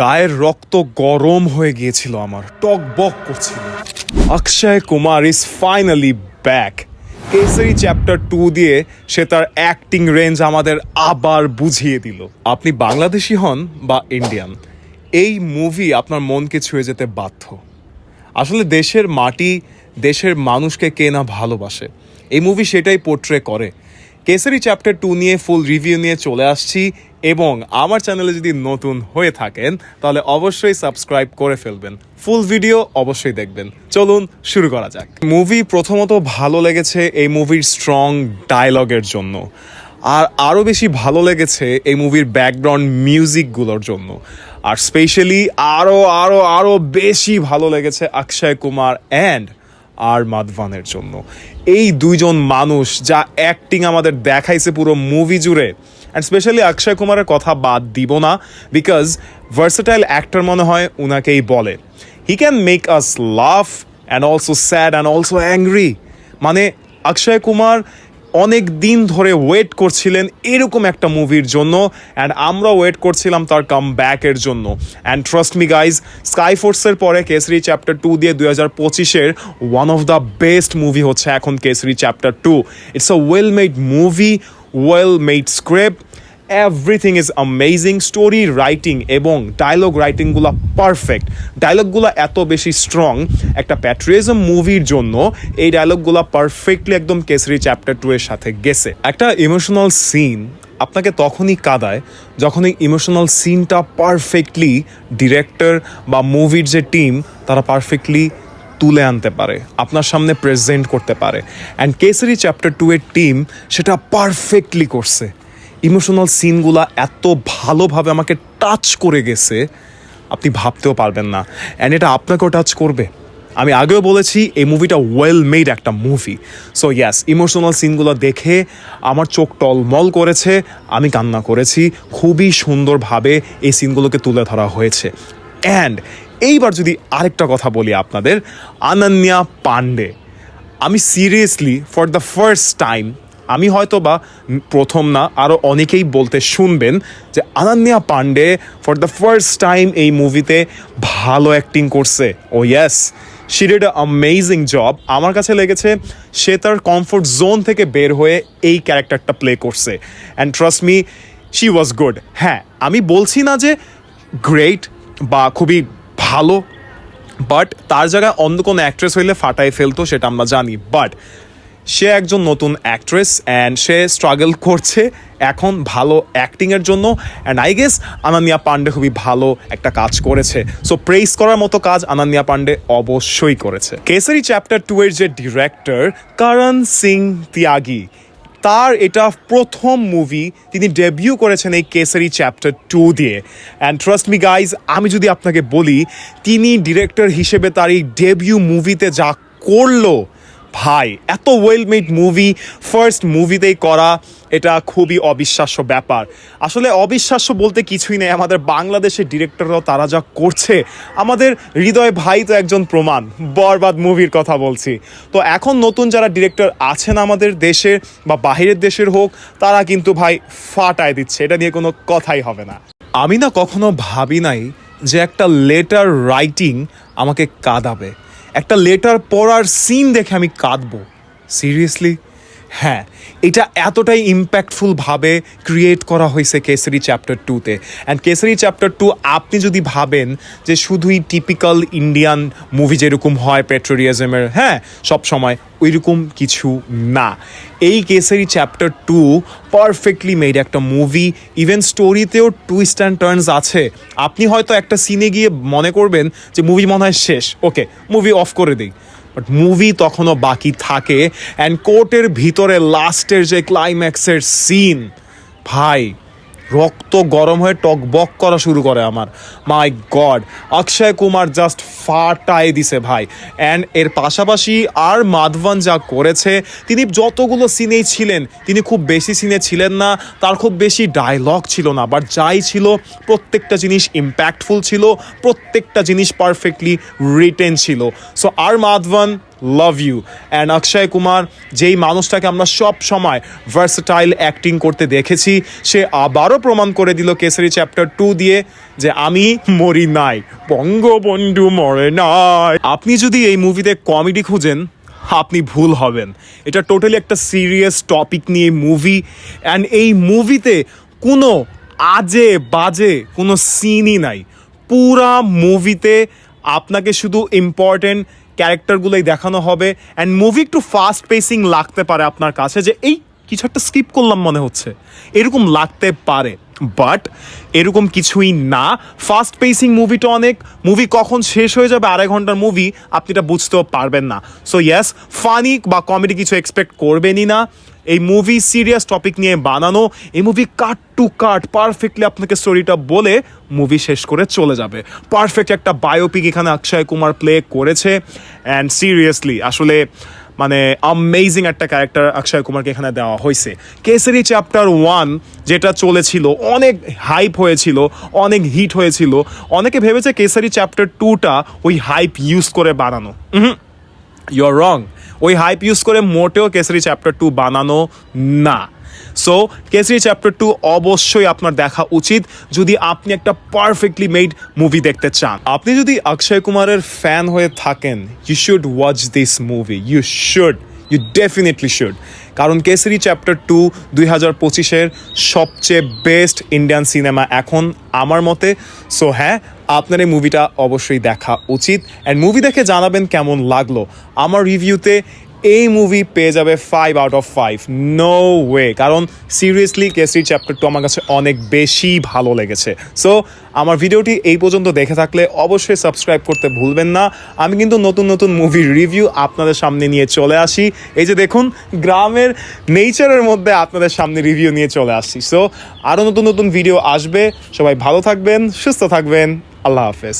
গায়ের রক্ত গরম হয়ে গিয়েছিল আমার। টক বক করছিল। Akshay Kumar is finally back Kesari chapter two দিয়ে সে তার অ্যাক্টিং রেঞ্জ আমাদের আবার বুঝিয়ে দিল। আপনি বাংলাদেশি হন বা ইন্ডিয়ান এই মুভি আপনার মনকে ছুঁয়ে যেতে বাধ্য। আসলে দেশের মাটি, দেশের মানুষকে কে না ভালোবাসে, এই মুভি সেটাই পোর্ট্রে করে। কেসারি চ্যাপ্টার টু নিয়ে ফুল রিভিউ নিয়ে চলে আসছি। এবং আমার চ্যানেলে যদি নতুন হয়ে থাকেন, তাহলে অবশ্যই সাবস্ক্রাইব করে ফেলবেন। ফুল ভিডিও অবশ্যই দেখবেন। চলুন শুরু করা যাক। মুভি প্রথমত ভালো লেগেছে এই মুভির স্ট্রং ডায়লগের জন্য। আর আরও বেশি ভালো লেগেছে এই মুভির ব্যাকগ্রাউন্ড মিউজিকগুলোর জন্য। আর স্পেশালি আরও আরও আরও বেশি ভালো লেগেছে অক্ষয় কুমার অ্যান্ড আর মাধবানের জন্য। এই দুইজন মানুষ যা অ্যাক্টিং আমাদের দেখাইছে পুরো মুভি জুড়ে। অ্যান্ড স্পেশালি অক্ষয় কুমারের কথা বাদ দিব না বিকজ ভার্সেটাইল অ্যাক্টর মনে হয় উনাকেই বলে। হি can make us laugh and also sad and also angry মানে অক্ষয় কুমার অনেক দিন ধরে ওয়েট করছিলেন এরকম একটা মুভির জন্য অ্যান্ড আমরা ওয়েট করছিলাম তার কাম ব্যাকের জন্য। And trust me guys sky ফোর্সের পরে কেসরি চ্যাপ্টার টু দিয়ে দুই হাজার পঁচিশের one of the best movie হচ্ছে এখন Kesari chapter two it's a well made movie well made script everything is amazing story writing এবং ডায়লগ রাইটিংগুলো পারফেক্ট ডায়লগগুলো এত বেশি স্ট্রং একটা প্যাট্রিয়াজম মুভির জন্য এই ডায়লগগুলো পারফেক্টলি একদম কেসরি চ্যাপ্টার টু এর সাথে গেছে। একটা ইমোশনাল সিন আপনাকে তখনই কাঁদায় যখন এই ইমোশনাল সিনটা পারফেক্টলি ডিরেক্টর বা মুভির যে টিম তারা পারফেক্টলি তুলে আনতে পারে, আপনার সামনে প্রেজেন্ট করতে পারে। অ্যান্ড কেসরি চ্যাপ্টার টু এর টিম সেটা পারফেক্টলি করছে। ইমোশনাল সিনগুলা এত ভালোভাবে আমাকে টাচ করে গেছে, আপনি ভাবতেও পারবেন না। অ্যান্ড এটা আপনাকেও টাচ করবে। আমি আগেও বলেছি, এই মুভিটা ওয়েল মেড একটা মুভি সো ইয়াস ইমোশনাল সিনগুলো দেখে আমার চোখ টলমল করেছে, আমি কান্না করেছি, খুবই সুন্দরভাবে এই সিনগুলোকে তুলে ধরা হয়েছে। অ্যান্ড এইবার যদি আরেকটা কথা বলি আপনাদের, আনন্যা পান্ডে। আমি seriously for the first time আমি হয়তো বা প্রথম না আরও অনেকেই বলতে শুনবেন যে Ananya Pandey for the first time এই মুভিতে ভালো অ্যাক্টিং করছে। ও yes she did amazing job আমার কাছে লেগেছে সে তার কমফোর্ট জোন থেকে বের হয়ে এই ক্যারেক্টারটা প্লে করছে। And trust me she was good হ্যাঁ আমি বলছি না যে গ্রেট বা খুবই ভালো বাট তার জায়গায় অন্য কোনো অ্যাক্ট্রেস হইলে ফাটাই ফেলতো, সেটা আমরা জানি। বাট সে একজন নতুন অ্যাক্ট্রেস অ্যান্ড সে স্ট্রাগল করছে এখন ভালো অ্যাক্টিংয়ের জন্য। And I guess Ananya Pandey খুবই ভালো একটা কাজ করেছে। সো প্রেস করার মতো কাজ আনান্যা পান্ডে অবশ্যই করেছে। কেসারি চ্যাপ্টার টু এর যে ডিরেক্টর করণ সিং ত্যাগী তার এটা প্রথম মুভি তিনি ডেবিউ করেছেন এই কেসারি চ্যাপ্টার টু দিয়ে। অ্যান্ড ট্রাস্ট মি গাইজ আমি যদি আপনাকে বলি, তিনি ডিরেক্টর হিসেবে তার এই ডেবিউ মুভিতে যা করল ভাই, এত ওয়েল মেড মুভি ফার্স্ট মুভিতেই করা, এটা খুবই অবিশ্বাস্য ব্যাপার। আসলে অবিশ্বাস্য বলতে কিছুই নেই, আমাদের বাংলাদেশের ডিরেক্টররাও তারা যা করছে, আমাদের হৃদয় ভাই তো একজন প্রমাণ, বরবাদ মুভির কথা বলছি। তো এখন নতুন যারা ডিরেক্টর আছেন আমাদের দেশের বা বাহিরের দেশের হোক, তারা কিন্তু ভাই ফাটায় দিচ্ছে, এটা নিয়ে কোনো কথাই হবে না। আমি না কখনো ভাবি নাই যে একটা লেটার রাইটিং আমাকে কাঁদাবে। একটা লেটার পড়ার সিন দেখে আমি কাঁদবো। সিরিয়াসলি হ্যাঁ এটা এতটাই ইম্প্যাক্টফুলভাবে ক্রিয়েট করা হয়েছে কেসারি চ্যাপ্টার টুতে অ্যান্ড কেসারি চ্যাপ্টার টু আপনি যদি ভাবেন যে শুধুই টিপিক্যাল ইন্ডিয়ান মুভি যেরকম হয় পেট্রোরিয়াজমের হ্যাঁ সব সময় ওইরকম কিছু না। এই Kesari chapter two perfectly made একটা মুভি ইভেন স্টোরিতেও টুইস্ট অ্যান্ড টার্নস আছে। আপনি হয়তো একটা সিনে গিয়ে মনে করবেন যে মুভি মনে হয় শেষ। ওকে মুভি অফ করে দিই। বাট মুভি তখনও বাকি থাকে। অ্যান্ড কোর্টের ভিতরে লাস্টের যে ক্লাইম্যাক্সের সিন ভাই রক্ত গরম হয়ে টক বক করা শুরু করে আমার। My god Akshay Kumar just ফাটাই দিছে ভাই। অ্যান্ড এর পাশাপাশি আর মাধবন যা করেছে, তিনি যতগুলো সিনেই ছিলেন, তিনি খুব বেশি সিনে ছিলেন না, তার খুব বেশি ডায়লগ ছিল না বাট যাই ছিল, প্রত্যেকটা জিনিস ইম্প্যাক্টফুল ছিল, প্রত্যেকটা জিনিস পারফেক্টলি রিটেন ছিল। So R Madhavan love you and Akshay Kumar যেই মানুষটাকে আমরা সব সময় ভার্সটাইল অ্যাক্টিং করতে দেখেছি, সে আবারও প্রমাণ করে দিল কেসারি চ্যাপ্টার টু দিয়ে যে আমি মরি নাই, বঙ্গবন্ধু মরে নাই। আপনি যদি এই মুভিতে কমেডি খুঁজেন, আপনি ভুল হবেন। এটা টোটালি একটা সিরিয়াস টপিক নিয়ে মুভি অ্যান্ড এই মুভিতে কোনো আজে বাজে কোনো সিনই নাই। পুরা মুভিতে আপনাকে শুধু ইম্পর্টেন্ট ক্যারেক্টারগুলোই দেখানো হবে অ্যান্ড মুভি একটু ফাস্ট পেসিং লাগতে পারে আপনার কাছে যে এই কিছু একটা স্কিপ করলাম মনে হচ্ছে। এরকম লাগতে পারে বাট এরকম কিছুই না। ফাস্ট পেসিং মুভিটা অনেক। মুভি কখন শেষ হয়ে যাবে আড়াই ঘণ্টার মুভি আপনি এটা বুঝতেও পারবেন না। সো ইয়াস ফানি বা কমেডি কিছু এক্সপেক্ট করবেনই না। এই মুভি সিরিয়াস টপিক নিয়ে বানানো, এই movie cut to cut perfectly আপনাকে স্টোরিটা বলে মুভি শেষ করে চলে যাবে। পারফেক্ট একটা বায়োপিক এখানে অক্ষয় কুমার প্লে করেছে। অ্যান্ড সিরিয়াসলি আসলে মানে আমেজিং একটা ক্যারেক্টার অক্ষয় কুমারকে এখানে দেওয়া হয়েছে। কেসারি চ্যাপ্টার ওয়ান যেটা চলেছিল, অনেক হাইপ হয়েছিল, অনেক হিট হয়েছিল। অনেকে ভেবেছে কেসারি চ্যাপ্টার টুটা ওই হাইপ ইউজ করে বানানো। ইউ আর রং ওই হাইপ ইউজ করে মোটেও কেসারি চ্যাপ্টার টু বানানো না। সো কেসারি চ্যাপ্টার টু অবশ্যই আপনার দেখা উচিত যদি আপনি একটা পারফেক্টলি মেড মুভি দেখতে চান। আপনি যদি অক্ষয় কুমারের ফ্যান হয়ে থাকেন you should watch this movie you should you definitely should কারণ কেসারি চ্যাপ্টার টু দুই হাজার পঁচিশের সবচেয়ে বেস্ট ইন্ডিয়ান সিনেমা এখন আমার মতে। সো হ্যাঁ আপনার এই মুভিটা অবশ্যই দেখা উচিত। অ্যান্ড মুভি দেখে জানাবেন কেমন লাগল। আমার রিভিউতে এই মুভি পেয়ে যাবে five out of five no way কারণ সিরিয়াসলি কেসরি চ্যাপ্টার টু আমার কাছে অনেক বেশি ভালো লেগেছে। সো আমার ভিডিওটি এই পর্যন্ত দেখে থাকলে অবশ্যই সাবস্ক্রাইব করতে ভুলবেন না। আমি কিন্তু নতুন নতুন মুভির রিভিউ আপনাদের সামনে নিয়ে চলে আসি। এই যে দেখুন, গ্রামের নেচারের মধ্যে আপনাদের সামনে রিভিউ নিয়ে চলে আসছি। সো আরও নতুন নতুন ভিডিও আসবে। সবাই ভালো থাকবেন, সুস্থ থাকবেন। আল্লাহ হাফেজ